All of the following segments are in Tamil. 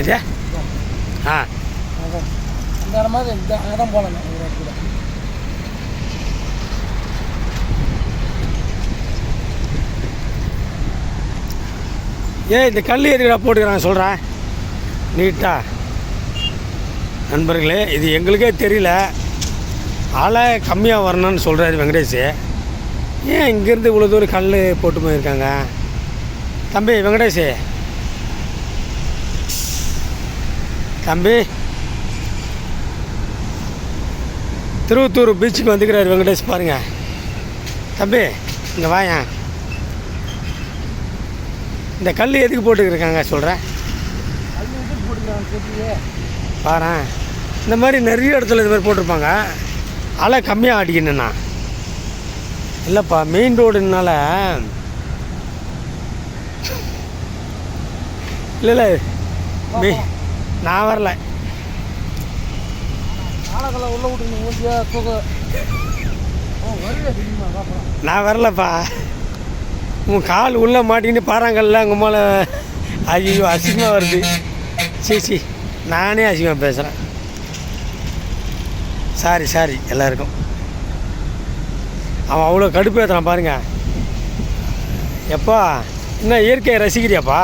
சரியா ஆ. இந்த இடம் மாதிரி இந்த அங்கே போகலாம் இந்த கல் எதுக்கடா போட்டுக்கிறாங்க சொல்கிறேன் நீட்டா. நண்பர்களே இது எங்களுக்கே தெரியல. ஆளை கம்மியாக வரணும்னு சொல்கிறாரு வெங்கடேஷ். ஏன் இங்கேருந்து இவ்வளோ தூரம் கல் போட்டு போயிருக்காங்க? தம்பி வெங்கடேஷ். தம்பி. திருவத்தூர் பீச்சுக்கு வந்துக்கிறாரு வெங்கடேஷ் பாருங்க. தம்பி இங்கே வாயேன் இந்த கல் எதுக்கு போட்டுக்கிருக்காங்க சொல்கிறேன் பாரேன் இந்த மாதிரி நிறைய இடத்துல இது மாதிரி போட்டிருப்பாங்க. அலை கம்மியாக அடிக்கணுண்ணா இல்லைப்பா மெயின் ரோடுனால இல்லை இல்லை. மெய் நான் வரல. நான் வரலப்பா. உன் கால் உள்ளே மாட்டிக்கின்னு பாறாங்கல்ல உங்கள் மேலே. ஐயோ அசிங்கமாக வருது. சீ சீ. நானே அசிங்கமாக பேசுகிறேன் சாரி சாரி எல்லாருக்கும். அவன் அவ்வளோ கடுப்பேற்றுறான் பாருங்க. எப்பா என்ன இயற்கையை ரசிக்கிறியாப்பா?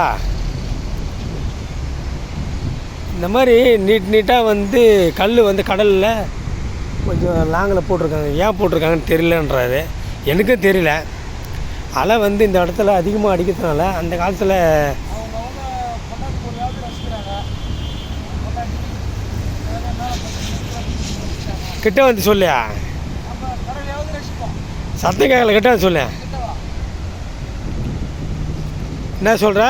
இந்த மாதிரி நீட் நீட்டாக வந்து கல் வந்து கடலில் கொஞ்சம் லாங்கில் போட்டிருக்காங்க. ஏன் போட்டிருக்காங்கன்னு தெரியலன்றாரு. எனக்கும் தெரியல. அலை வந்து இந்த இடத்துல அதிகமாக அடிக்கிறதுனால அந்த காலத்தில் கிட்ட வந்து சொல்லியா? சத்தம் கேட்கல கிட்ட வந்து சொல்லு என்ன சொல்கிற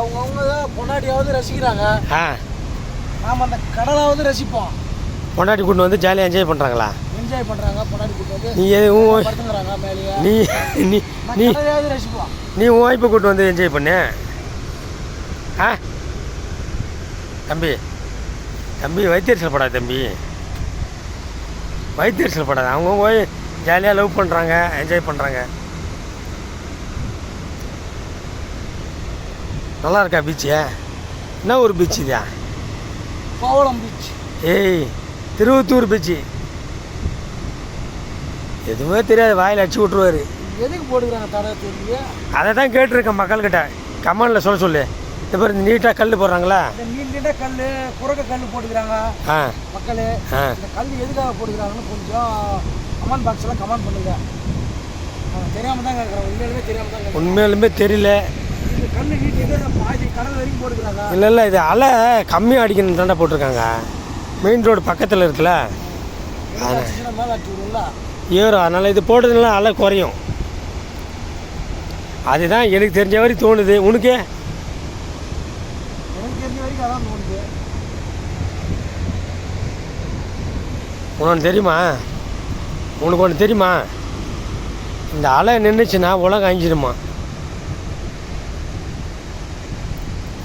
அவங்க அவங்க தான் பொண்டாட்டியாவது ரசிக்கிறாங்க. ஆ. நாம் அந்த கடலாவது ரசிப்போம். பொண்டாட்டி கூட்டு வந்து ஜாலியாக என்ஜாய் பண்ணுறாங்களா என்ஜாய் பண்ணுறாங்க பொண்டாட்டி கூட்டு வந்து நீ எது உன் படுத்துங்கிறாங்க மேலேயே. நீ நீ நீ ரசிப்போம். நீ உன் ஒய்ஃபை கூட்டு வந்து என்ஜாய் பண்ணு. ஆ? தம்பி தம்பி வைத்தறிச்சல் படாது தம்பி. வைத்தறிச்சல் படாது. அவங்க போய் ஜாலியாக லவ் பண்ணுறாங்க என்ஜாய் பண்ணுறாங்க நல்லா இருக்கா பீச்சு என்ன ஒரு பீச் இதா? கோவளம் பீச் ஏய் திருவத்தூர் பீச்சு எதுவுமே தெரியாது வாயில் அடிச்சு விட்ருவாரு எதுக்கு போடுகிறாங்க தடை தெரியல அதை தான் கேட்டிருக்கேன் மக்கள்கிட்ட. கமெண்டில் சொல்ல சொல்லு. இந்த மாதிரி இந்த நீட்டாக கல் போடுறாங்களா? நீண்ட கல் குரக்க கல் போட்டுக்கிறாங்க ஆ. மக்கள். இந்த கல் எதுக்காக போட்டுக்கிறாங்கன்னு கொஞ்சம் கமெண்ட் பாக்ஸில் கமெண்ட் பண்ணுங்க. தெரியாமல் தான் கேட்குறேன் உண்மையிலுமே தெரியாமல் தான் உண்மையாலுமே தெரியல. இல்லை இல்லை இது அலை கம்மியாக அடிக்கணும் தாண்டா போட்டிருக்காங்க. மெயின் ரோடு பக்கத்தில் இருக்குல்ல? ஏறும் அதனால் இது போட்டதுனால அலை குறையும். அதுதான் எனக்கு தெரிஞ்ச மாதிரி தோணுது. உனக்கு? உனக்கு தெரியுமா? உனக்கு ஒன்று தெரியுமா? இந்த அலை நின்றுச்சுன்னா உலகம் அழிஞ்சிடுமா?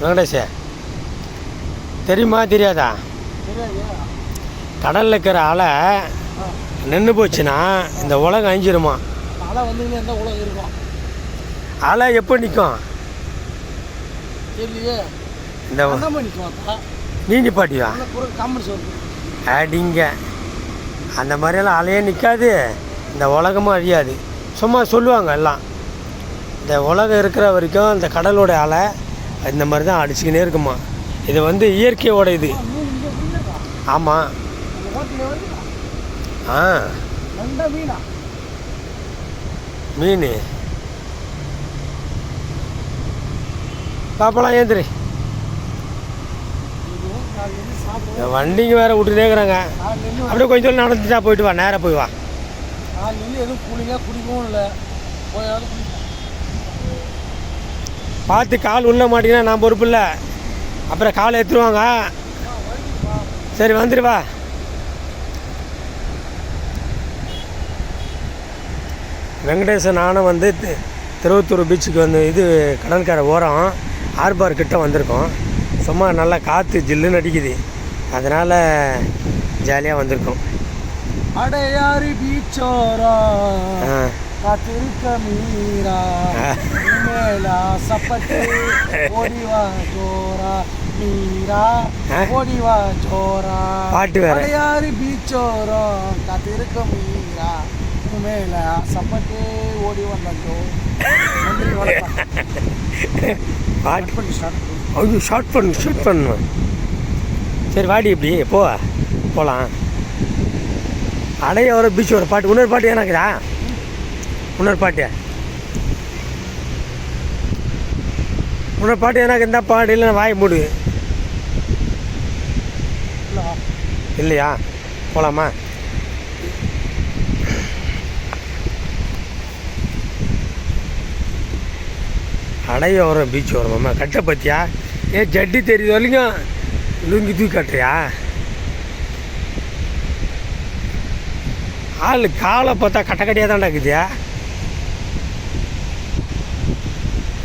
வெங்கடேஷே. தெரியுமா தெரியாதா? கடலில் இருக்கிற அலை நின்று போச்சுன்னா இந்த உலகம் அழிஞ்சிருமா? அலை உலகம் இருக்கும்? அலை எப்போ நிற்கும் இந்த நீ நிப்பாட்டியா அடிங்க. அந்த மாதிரியெல்லாம் அலையே நிற்காது இந்த உலகமும் அழியாது. சும்மா சொல்லுவாங்க எல்லாம். இந்த உலகம் இருக்கிற வரைக்கும் இந்த கடலோட அலை இந்த மாதிரி தான் அடிச்சுக்கினே இருக்குமா? இது வந்து இயற்கையோட இது. ஆமாம் ஆ. மீன். பாப்பெல்லாம் ஏந்திரி. வண்டிங்க வேற விட்டுட்டே இருக்கிறாங்க. அப்படியே கொஞ்சம் தூரம் நடந்துட்டா போயிட்டு வா நேராக போய் வா. எதுவும் கூலிங்காக குடிக்கவும் இல்லை. பார்த்து கால் உள்ள மாட்டீங்கன்னா நான் பொறுப்பு இல்லை. அப்புறம் காலை எடுத்துருவாங்க. சரி வந்துடு வா. வெங்கடேசன் நானும் வந்து திருவத்தூர் பீச்சுக்கு வந்து இது கடற்கரை ஓரம் ஆர்பார் கிட்ட வந்திருக்கோம். சும்மா நல்லா காற்று ஜில்லுன்னு அடிக்குது. அதனால் ஜாலியாக வந்திருக்கோம். அடையாறு பீச்சோரா ஆ. காத்திருக்க மீரா மேல சப்பட்டு ஓடிவா ஜோரா மீரா? ஓடிவா ஜோரா. பாட்டு வேற. அடையாறு பீச்சோரம் காத்திருக்க மீரா மேல சப்பட்டு ஓடி வந்த ஜோ நன்றி வணக்கம் பாட்டு பண்ணி. ஸ்டார்ட் ஐயோ ஷார்ட் பண்ணு ஷூட் பண்ணு. சரி வாடி இப்படி போ போகலாம் அடைய வர பீச் ஒரு பாட்டு இன்னொரு பாட்டு எனக்குதா இன்னொரு பாட்டு. இன்னொரு பாட்டு எனக்கு இந்த பாட்டு இல்லை வாய் மூடு. இல்லையா? போகலாமா அடைய வர பீச் வருமாம்மா. கட்டை பற்றியா ஏ ஜட்டி தெரியுது வரைக்கும் லுங்கி தூக்கி கட்டுறியா? ஆள் காலை பார்த்தா கட்ட கட்டியாக தான் இருக்குதியா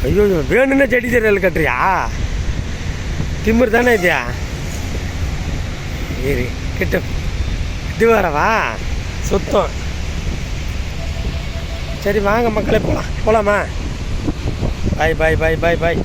ஐயோ வேணும்னா ஜட்டி தெரியல கட்டுறியா? திமிர் தானே இதுயா சரி கிட்ட. இது வரவா சுத்தம். சரி வாங்க மக்களே போகலாம் போகலாமா பாய் பாய் பாய் பாய் பாய்.